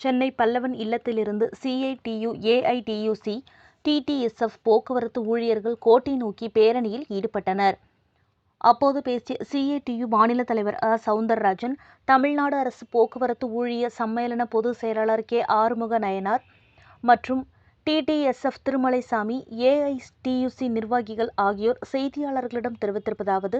சென்னை பல்லவன் இல்லத்திலிருந்து CITU AITUC TTSF போக்குவரத்து ஊழியர்கள் கோட்டை நோக்கி பேரணியில் ஈடுபட்டனர். அப்போது பேசிய சிஐடியு மாநில தலைவர் அ. சவுந்தரராஜன் தமிழ்நாடு அரசு போக்குவரத்து ஊழியர் சம்மேளன பொதுச் செயலாளர் கே. ஆறுமுக நயனார் மற்றும் டிடிஎஸ்எஃப் திருமலைசாமி ஏஐடியுசி நிர்வாகிகள் ஆகியோர் செய்தியாளர்களிடம் தெரிவித்திருப்பதாவது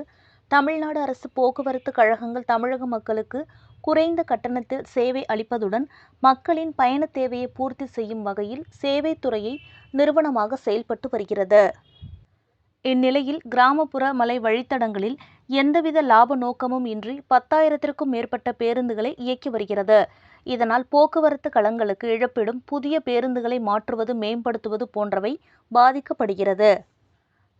தமிழ்நாடு அரசு போக்குவரத்து கழகங்கள் தமிழக மக்களுக்கு குறைந்த கட்டணத்தில் சேவை அளிப்பதுடன் மக்களின் பயண தேவையை பூர்த்தி செய்யும் வகையில் சேவைத்துறையை நிறுவனமாக செயல்பட்டு வருகிறது. இந்நிலையில் கிராமப்புற மலை வழித்தடங்களில் எந்தவித லாப நோக்கமும் இன்றி பத்தாயிரத்திற்கும் மேற்பட்ட பேருந்துகளை இயக்கி வருகிறது. இதனால் போக்குவரத்து களங்களுக்கு இழப்பிடும் புதிய பேருந்துகளை மாற்றுவது மேம்படுத்துவது போன்றவை பாதிக்கப்படுகிறது.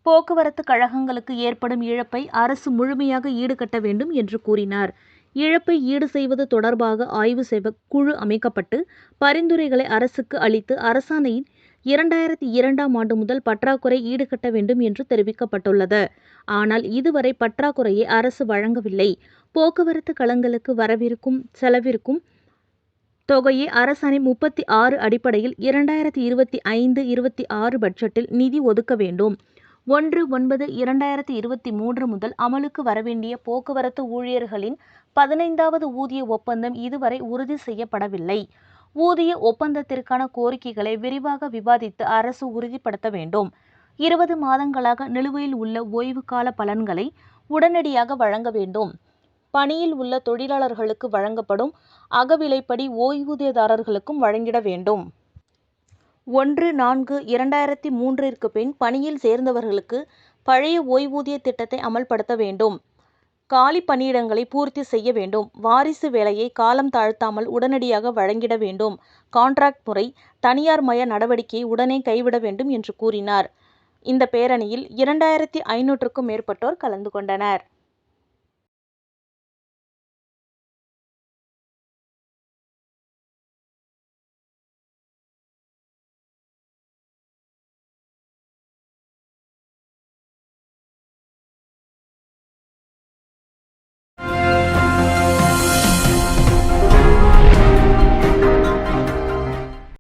போக்குவரத்து கழகங்களுக்கு ஏற்படும் இழப்பை அரசு முழுமையாக ஈடுகட்ட வேண்டும் என்று கூறினார். இழப்பை ஈடு செய்வது தொடர்பாக ஆய்வு செய்ய குழு அமைக்கப்பட்டு பரிந்துரைகளை அரசுக்கு அளித்து அரசாணையின் இரண்டாயிரத்தி இரண்டாம் ஆண்டு முதல் பற்றாக்குறை ஈடுகட்ட வேண்டும் என்று தெரிவிக்கப்பட்டுள்ளது. ஆனால் இதுவரை பற்றாக்குறையை அரசு வழங்கவில்லை. போக்குவரத்து களங்களுக்கு வரவிருக்கும் செலவிற்கும் தொகையை அரசாணை முப்பத்தி ஆறு அடிப்படையில் இரண்டாயிரத்தி இருபத்தி ஐந்து இருபத்தி ஆறு பட்ஜெட்டில் நிதி ஒதுக்க வேண்டும். ஒன்று ஒன்பது இரண்டாயிரத்து இருபத்தி மூன்று முதல் அமலுக்கு வரவேண்டிய போக்குவரத்து ஊழியர்களின் பதினைந்தாவது ஊதிய ஒப்பந்தம் இதுவரை உறுதி செய்யப்படவில்லை. ஊதிய ஒப்பந்தத்திற்கான கோரிக்கைகளை விரிவாக விவாதித்து அரசு உறுதிப்படுத்த வேண்டும். இருபது மாதங்களாக நிலுவையில் உள்ள ஓய்வு கால பலன்களை உடனடியாக வழங்க வேண்டும். பணியில் உள்ள தொழிலாளர்களுக்கு வழங்கப்படும் அகவிலைப்படி ஓய்வூதியதாரர்களுக்கும் வழங்கிட வேண்டும். ஒன்று நான்கு இரண்டாயிரத்தி மூன்றிற்கு பின் பணியில் சேர்ந்தவர்களுக்கு பழைய ஓய்வூதிய திட்டத்தை அமல்படுத்த வேண்டும். காலி பணியிடங்களை பூர்த்தி செய்ய வேண்டும். வாரிசு வேலையை காலம் தாழ்த்தாமல் உடனடியாக வழங்கிட வேண்டும். கான்ட்ராக்ட் முறை தனியார் மய நடவடிக்கையை உடனே கைவிட வேண்டும் என்று கூறினார். இந்த பேரணியில் இரண்டாயிரத்தி ஐநூற்றுக்கும் மேற்பட்டோர் கலந்து கொண்டனர்.